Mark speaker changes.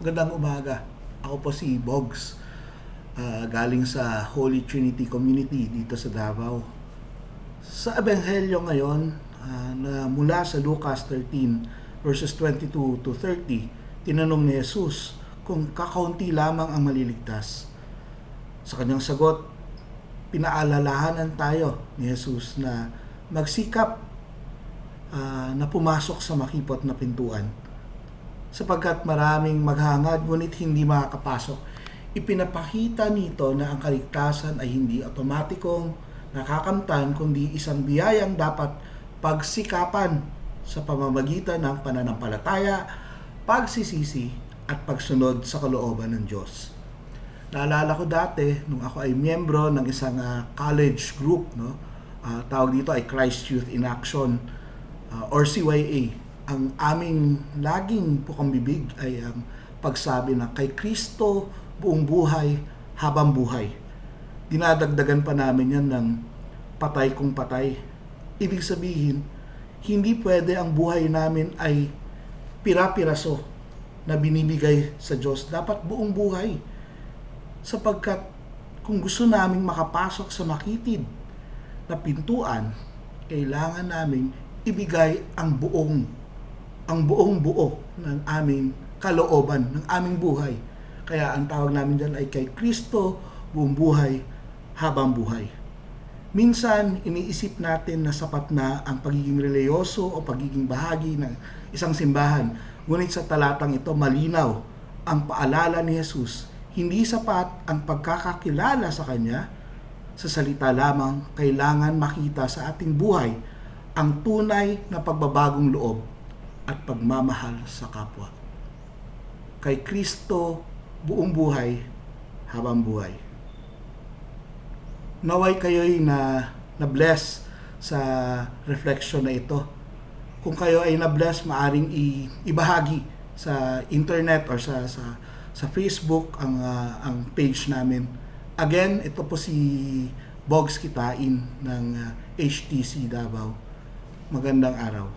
Speaker 1: Magandang umaga. Ako po si Bogs. ah, galing sa Holy Trinity Community dito sa Davao. Sa Ebanghelyo ngayon, ah, na mula sa Lucas 13 verses 22 to 30, tinanong ni Jesus kung kakaunti lamang ang maliligtas. Sa kanyang sagot, pinaalalahanan tayo ni Jesus na magsikap ah, na pumasok sa makipot na pintuan sapagkat maraming maghangad ngunit hindi makakapasok. Ipinapakita nito na ang kaligtasan ay hindi otomatikong nakakamtan kundi isang biyayang dapat pagsikapan sa pamamagitan ng pananampalataya, pagsisisi at pagsunod sa kalooban ng Diyos. Naalala ko dati nung ako ay miyembro ng isang ah, college group, no? Ah, tawag dito ay Christ Youth in Action ah, or CYA. Ang aming laging bibig ay ang pagsabi na kay Kristo buong buhay habang buhay. Dinadagdagan pa namin yan ng patay kung patay. Ibig sabihin, hindi pwede ang buhay namin ay pira-piraso na binibigay sa Diyos. Dapat buong buhay sapagkat kung gusto naming makapasok sa makitid na pintuan, kailangan naming ibigay ang buong ang buong buo ng aming kalooban, ng aming buhay. Kaya ang tawag namin dyan ay kay Kristo, buong buhay, habang buhay. Minsan, iniisip natin na sapat na ang pagiging reliyoso o pagiging bahagi ng isang simbahan. Ngunit sa talatang ito, malinaw ang paalala ni Jesus. Hindi sapat ang pagkakakilala sa Kanya. Sa salita lamang, kailangan makita sa ating buhay ang tunay na pagbabagong loob at pagmamahal sa kapwa. Kay Kristo, buong buhay, habang buhay. Naway kayo'y na, na-bless sa reflection na ito. Kung kayo ay na-bless, maaring i- ibahagi sa internet or sa sa sa Facebook ang ah, ang page namin. Again, ito po si Bogs Kitain ng ah, HTC Davao. Magandang araw.